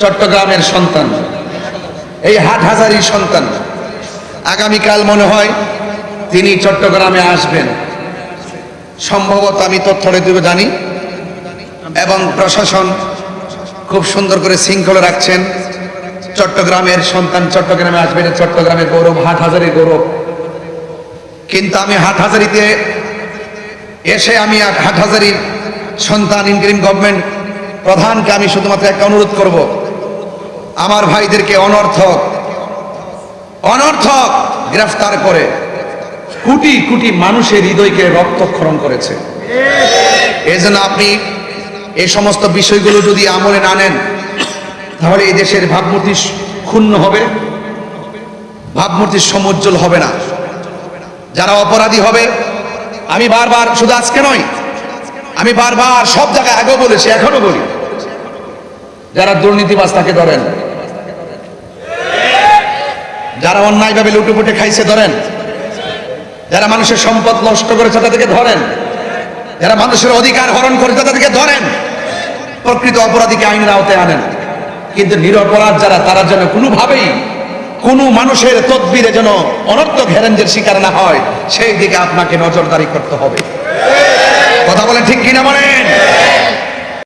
চট্টগ্রামের সন্তান, এই হাট হাজারির সন্তান। আগামীকাল মনে হয় তিনি চট্টগ্রামে আসবেন। সম্ভবত আমি তথ্যটা দেবে, জানি। এবং প্রশাসন খুব সুন্দর করে শৃঙ্খলা রাখছেন। চট্টগ্রামের সন্তান চট্টগ্রামে আসবেন চট্টগ্রামের গৌরব, হাট হাজারের গৌরব। কিন্তু আমি হাট হাজারিতে এসে আমি হাট হাজারির সন্তান ইনক্রিম গভর্নমেন্ট প্রধানকে আমি শুধুমাত্র একটা অনুরোধ করব। আমার ভাইদেরকে অনর্থক অনর্থক গ্রেফতার করে কোটি কোটি মানুষের হৃদয়কে রক্তক্ষরণ করেছে। এই জন্য আপনি এই সমস্ত বিষয়গুলো যদি আমলে না নেন, তাহলে এই দেশের ভাবমূর্তি ক্ষুণ্ণ হবে, ভাবমূর্তি সমুজ্জ্বল হবে না। যারা অপরাধী হবে, আমি বারবার শুধু আজকে নয়, আমি বারবার সব জায়গায় আগেও বলেছি এখনও বলি। যারা দুর্নীতিবাজ তাকে ধরেন। যারা অন্যায়ভাবে লুটুপুটে খাইছে ধরেন। যারা মানুষের সম্পদ নষ্ট করেছে তাদেরকে ধরেন। যারা মানুষের অধিকার হরণ করেছে তাদেরকে ধরেন। প্রকৃত অপরাধীকে আইনের আওতায় আনেন। কিন্তু নিরপরাধ যারা, তারা যেন কোনোভাবেই কোনো মানুষের তদবিরে যেন অনর্থক হেরেঞ্জের শিকার না হয়, সেই দিকে আপনাকে নজরদারি করতে হবে। কথা বলে ঠিক কিনা বলে